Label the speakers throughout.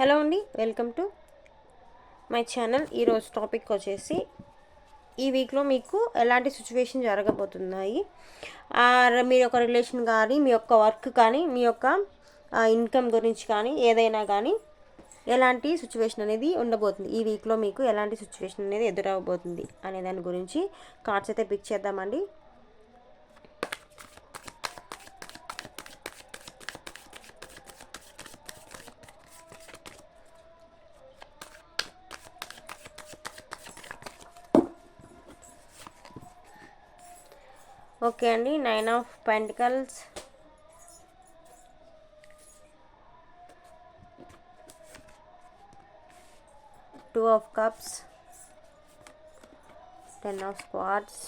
Speaker 1: Hello అండి welcome to my channel. ఈరోజు topic వచ్చేసి ఈ వీక్లో మీకు ఎలాంటి సిచ్యువేషన్ జరగబోతున్నాయి? ఆర్ మీ యొక్క రిలేషన్ కానీ మీ యొక్క వర్క్ కానీ మీ యొక్క ఇన్కమ్ గురించి కానీ ఏదైనా కానీ ఎలాంటి సిచ్యువేషన్ అనేది ఉండబోతుంది? ఈ వీక్లో మీకు ఎలాంటి సిచ్యువేషన్ అనేది ఎదురవబోతుంది అనే దాని గురించి కార్డ్స్ అయితే పిక్ చేద్దామండి. ఓకే అండి. Nine of pentacles two of cups ten of swords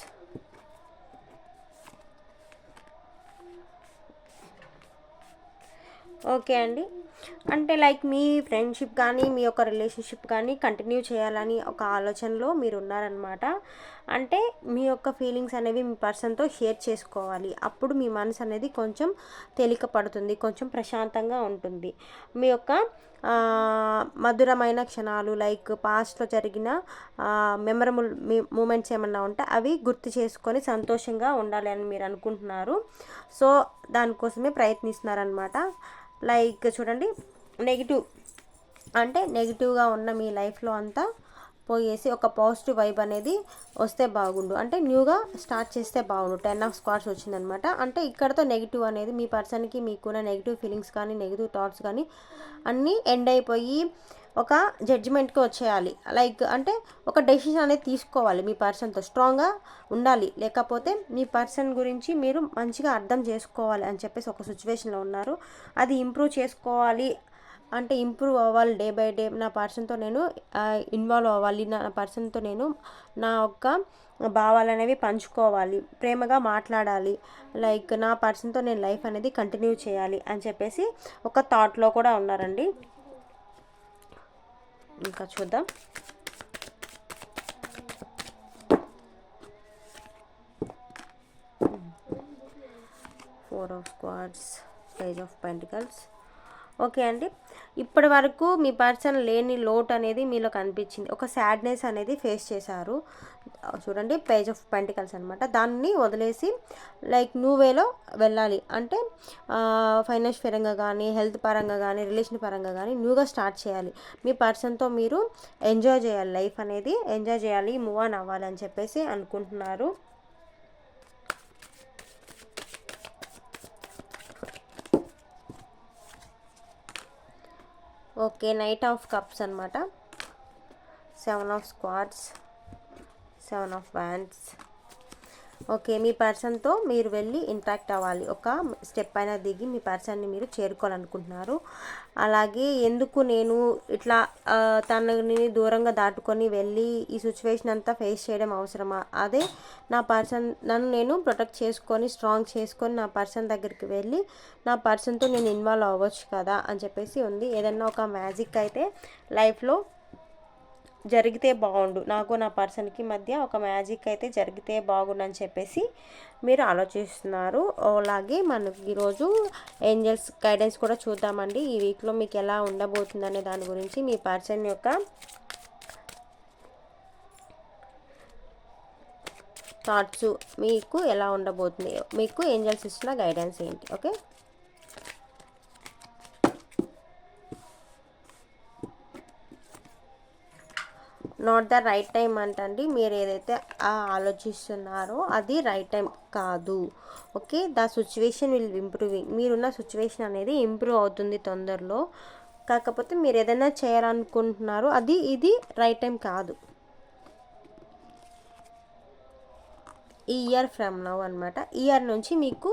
Speaker 1: okay అండి. అంటే లైక్ మీ ఫ్రెండ్షిప్ కానీ మీ యొక్క రిలేషన్షిప్ కానీ కంటిన్యూ చేయాలని ఒక ఆలోచనలో మీరు ఉన్నారనమాట అంటే మీ యొక్క ఫీలింగ్స్ అనేవి మీ పర్సన్తో షేర్ చేసుకోవాలి. అప్పుడు మీ మనసు అనేది కొంచెం తేలిక పడుతుంది కొంచెం ప్రశాంతంగా ఉంటుంది. మీ యొక్క మధురమైన క్షణాలు లైక్ పాస్ట్లో జరిగిన మెమరబుల్ మూమెంట్స్ ఏమన్నా ఉంటే అవి గుర్తు చేసుకొని సంతోషంగా ఉండాలి అని మీరు అనుకుంటున్నారు. సో దానికోసమే ప్రయత్నిస్తున్నారనమాట లైక్ చూడండి నెగిటివ్ అంటే నెగిటివ్గా ఉన్న మీ లైఫ్లో అంతా పోయేసి ఒక పాజిటివ్ వైబ్ అనేది వస్తే బాగుండు. అంటే న్యూగా స్టార్ట్ చేస్తే బాగుండు. టెన్ ఆఫ్ స్క్వాడ్స్ వచ్చిందనమాట. అంటే ఇక్కడతో నెగిటివ్ అనేది మీ పర్సన్కి మీకున్న నెగిటివ్ ఫీలింగ్స్ కానీ నెగిటివ్ థాట్స్ కానీ అన్నీ ఎండ్ అయిపోయి ఒక జడ్జిమెంట్కి వచ్చేయాలి. లైక్ అంటే ఒక డెసిషన్ అనేది తీసుకోవాలి మీ పర్సన్తో స్ట్రాంగ్గా ఉండాలి. లేకపోతే మీ పర్సన్ గురించి మీరు మంచిగా అర్థం చేసుకోవాలి అని చెప్పేసి ఒక సిచ్యువేషన్లో ఉన్నారు. అది ఇంప్రూవ్ చేసుకోవాలి. అంటే ఇంప్రూవ్ అవ్వాలి డే బై డే నా పర్సన్తో నేను ఇన్వాల్వ్ అవ్వాలి. నా పర్సన్తో నేను నా యొక్క భావాలు అనేవి పంచుకోవాలి. ప్రేమగా మాట్లాడాలి. లైక్ నా పర్సన్తో నేను లైఫ్ అనేది కంటిన్యూ చేయాలి అని చెప్పేసి ఒక థాట్లో కూడా ఉన్నారండి. ఇంకా చూద్దాం. Four of swords page of pentacles okay అండి. ఇప్పటి వరకు మీ పర్సన్ లేని లోట్ అనేది మీలో కనిపించింది. ఒక సాడ్నెస్ అనేది ఫేస్ చేశారు. చూడండి పేజ్ ఆఫ్ పెంటికల్స్ అనమాట దాన్ని వదిలేసి లైక్ న్యూ వేలో వెళ్ళాలి. అంటే ఫైనాన్స్ పరంగా కానీ హెల్త్ పరంగా కానీ రిలేషన్ పరంగా కానీ న్యూగా స్టార్ట్ చేయాలి. మీ పర్సన్తో మీరు ఎంజాయ్ చేయాలి. లైఫ్ అనేది ఎంజాయ్ చేయాలి మూవ్ ఆన్ అవ్వాలి అని చెప్పేసి అనుకుంటున్నారు. ఓకే నైట్ ఆఫ్ కప్స్ అనమాట seven of swords seven of wands okay మీ పర్సన్తో మీరు వెళ్ళి ఇంట్రాక్ట్ అవ్వాలి. ఒక స్టెప్ అయినా దిగి మీ పర్సన్ని మీరు చేరుకోవాలనుకుంటున్నారు. అలాగే ఎందుకు నేను ఇట్లా తనని దూరంగా దాటుకొని వెళ్ళి ఈ సిచ్యువేషన్ అంతా ఫేస్ చేయడం అవసరమా? అదే నా పర్సన్ నన్ను నేను ప్రొటెక్ట్ చేసుకొని స్ట్రాంగ్ చేసుకొని నా పర్సన్ దగ్గరికి వెళ్ళి నా పర్సన్తో నేను ఇన్వాల్వ్ అవ్వచ్చు కదా అని చెప్పేసి ఉంది. ఏదన్నా ఒక మ్యాజిక్ అయితే లైఫ్లో జరిగితే బాగుండు. నాకు నా పర్సన్కి మధ్య ఒక మ్యాజిక్ అయితే జరిగితే బాగుండు అని చెప్పేసి మీరు ఆలోచిస్తున్నారు. అలాగే మనకి ఈరోజు ఏంజల్స్ గైడెన్స్ కూడా చూద్దామండి. ఈ వీక్లో మీకు ఎలా ఉండబోతుంది అనే దాని గురించి మీ పర్సన్ యొక్క థాట్స్ మీకు ఎలా ఉండబోతుంది? మీకు ఏంజల్స్ ఇస్తున్న గైడెన్స్ ఏంటి? Okay? Not the right time అంటండి. మీరు ఏదైతే ఆలోచిస్తున్నారో అది రైట్ టైం కాదు. Okay the situation will improving మీరున్న సిచ్యువేషన్ అనేది ఇంప్రూవ్ అవుతుంది తొందరలో. కాకపోతే మీరు ఏదైనా చేయాలనుకుంటున్నారో అది ఇది రైట్ టైం కాదు. ఈ ఇయర్ ఫ్రమ్ నవ్ అనమాట ఇయర్ నుంచి మీకు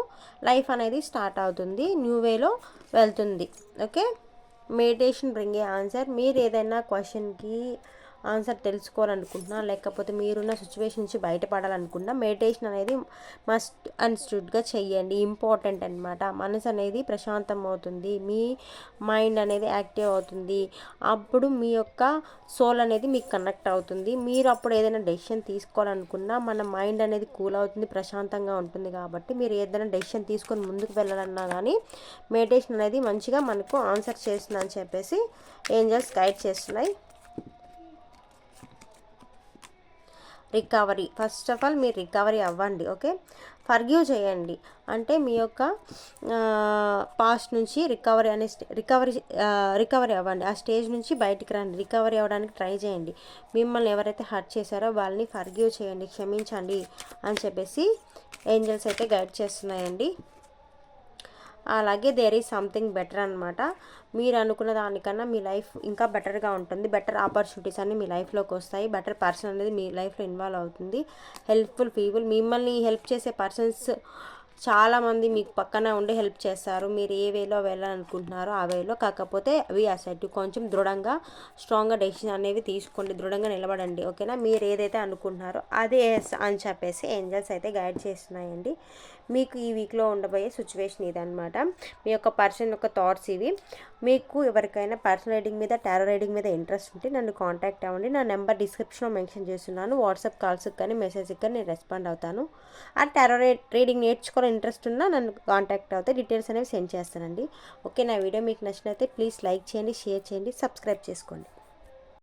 Speaker 1: లైఫ్ అనేది స్టార్ట్ అవుతుంది. న్యూ వేలో వెళ్తుంది. Okay meditation bring a answer మీరు ఏదైనా క్వశ్చన్కి ఆన్సర్ తెలుసుకోవాలనుకుంటున్నా లేకపోతే మీరున్న సిచ్యువేషన్ నుంచి బయటపడాలనుకున్నా మెడిటేషన్ అనేది మస్ట్ అండ్ చేయండి చెయ్యండి. ఇంపార్టెంట్ అనమాట మనసు అనేది ప్రశాంతం అవుతుంది. మీ మైండ్ అనేది యాక్టివ్ అవుతుంది. అప్పుడు మీ యొక్క సోల్ అనేది మీకు కనెక్ట్ అవుతుంది. మీరు అప్పుడు ఏదైనా డెసిషన్ తీసుకోవాలనుకున్నా మన మైండ్ అనేది కూల్ అవుతుంది ప్రశాంతంగా ఉంటుంది కాబట్టి మీరు ఏదైనా డెసిషన్ తీసుకొని ముందుకు వెళ్ళాలన్నా కానీ మెడిటేషన్ అనేది మంచిగా మనకు ఆన్సర్ చేస్తుందని చెప్పేసి ఏంజల్స్ గైడ్ చేస్తున్నాయి. రికవరీ. ఫస్ట్ ఆఫ్ ఆల్ మీరు రికవరీ అవ్వండి ఓకే? ఫర్గ్యూ చేయండి. అంటే మీ యొక్క పాస్ట్ నుంచి రికవరీ అనే రికవరీ రికవరీ అవ్వండి. ఆ స్టేజ్ నుంచి బయటికి రండి. రికవరీ అవ్వడానికి ట్రై చేయండి. మిమ్మల్ని ఎవరైతే హర్ట్ చేశారో వాళ్ళని ఫర్గ్యూ చేయండి క్షమించండి అని చెప్పేసి ఏంజల్స్ అయితే గైడ్ చేస్తున్నాయండి. అలాగే దేర్ ఈజ్ సంథింగ్ బెటర్ అనమాట మీరు అనుకున్న దానికన్నా మీ లైఫ్ ఇంకా బెటర్గా ఉంటుంది. బెటర్ ఆపర్చునిటీస్ అన్ని మీ లైఫ్లోకి వస్తాయి. బెటర్ పర్సన్ అనేది మీ లైఫ్లో ఇన్వాల్వ్ అవుతుంది. హెల్ప్ఫుల్ పీపుల్ మిమ్మల్ని హెల్ప్ చేసే పర్సన్స్ చాలామంది మీకు పక్కన ఉండి హెల్ప్ చేస్తారు. మీరు ఏ వేలో వెళ్ళాలనుకుంటున్నారో ఆ వేలో. కాకపోతే అవి అసెట్ కొంచెం దృఢంగా స్ట్రాంగ్గా డెసిషన్ అనేవి తీసుకోండి. దృఢంగా నిలబడండి. ఓకేనా? మీరు ఏదైతే అనుకుంటున్నారో అదే అని చెప్పేసి ఏంజల్స్ అయితే గైడ్ చేస్తున్నాయండి. మీకు ఈ వీక్లో ఉండబోయే సిచ్యువేషన్ ఇదనమాట మీ యొక్క పర్సన్ యొక్క థాట్స్ ఇవి. మీకు ఎవరికైనా పర్సనల్ రైడింగ్ మీద టారో రైడింగ్ మీద ఇంట్రెస్ట్ ఉంటే నన్ను కాంటాక్ట్ అవ్వండి. నా నెంబర్ డిస్క్రిప్షన్లో మెన్షన్ చేస్తున్నాను. వాట్సాప్ కాల్స్కి కానీ మెసేజ్కి కానీ నేను రెస్పాండ్ అవుతాను. ఆ టారో రీడింగ్ నేర్చుకోవాలని ఇంట్రెస్ట్ ఉన్నా నన్ను కాంటాక్ట్ అవుతే డీటెయిల్స్ అనేవి సెండ్ చేస్తానండి. ఓకే నా వీడియో మీకు నచ్చినైతే ప్లీజ్ లైక్ చేయండి షేర్ చేయండి సబ్స్క్రైబ్ చేసుకోండి.